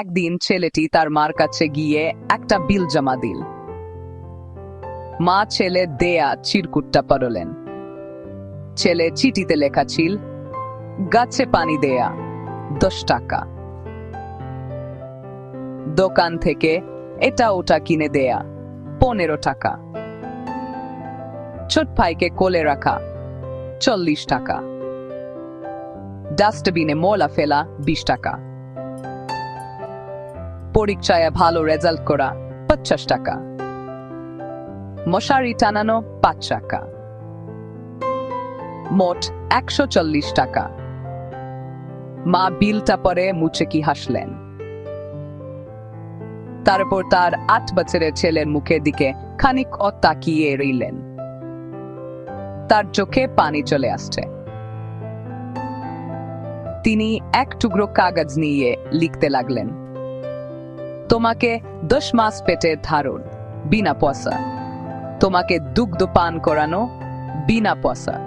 একদিন ছেলেটি তার মার কাছে গিয়ে একটা বিল জমা দিল। মা ছেলে দেয়া চিরকুটটা পড়লেন ছেলে চিঠিতে লেখা ছিল, গাছে পানি দেয়া, দশ টাকা। দোকান থেকে এটা ওটা কিনে দেয়া, পনেরো টাকা। ছোট ভাইকে কোলে রাখা, চল্লিশ টাকা। ডাস্টবিনে মোলা ফেলা, বিশ টাকা। পরীক্ষায় ভালো রেজাল্ট করা পঞ্চাশ টাকা। মশারি টানানো পাঁচ টাকা। মোট একশো চল্লিশ টাকা। মা বিলটা পরে মুছে কি হাসলেন? তারপর তার আট বছরের ছেলের মুখের দিকে খানিক অ তাকিয়ে রইলেন। তার চোখে পানি চলে আসছে। তিনি এক টুকরো কাগজ নিয়ে লিখতে লাগলেন। তোমাকে দশ মাস পেটের ধারণ, বিনা পয়সা। তোমাকে দুগ্ধ পান করানো, বিনা পয়সা।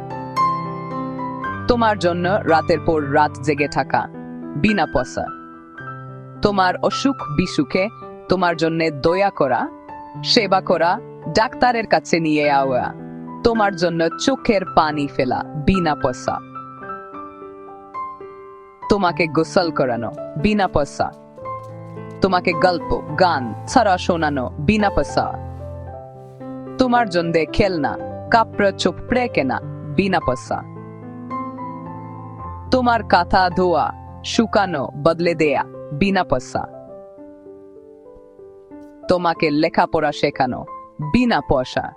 তোমার জন্য রাতের পর রাত জেগে থাকা, বিনা পয়সা। তোমার অসুখ বিসুখে তোমার জন্য দয়া করা, সেবা করা, ডাক্তারের কাছে নিয়ে আওয়া। তোমার জন্য চোখের পানি ফেলা, বিনা পয়সা। তোমাকে গোসল করানো, বিনা পয়সা। তোমাকে গল্প, গান, ছাড়া শোনানো, বিনা পয়সা। তোমার জন্য খেলনা, কাপড় চোপড়ে কেনা, বিনা পয়সা। তোমার কাঁথা, ধোয়া, শুকানো, বদলে দেয়া, বিনা পয়সা। তোমাকে লেখাপড়া শেখানো, বিনা পয়সা।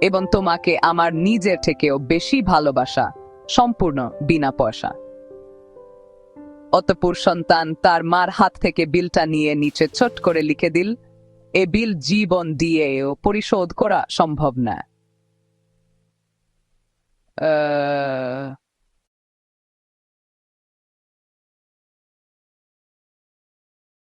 এবং তোমাকে আমার নিজের থেকেও বেশি ভালোবাসা, সম্পূর্ণ বিনা পয়সা। অতপুর সন্তান তার মার হাত থেকে বিলটা নিয়ে নিচে ছোট করে লিখে দিল, এ বিল জীবন দিয়েও পরিশোধ করা সম্ভব না।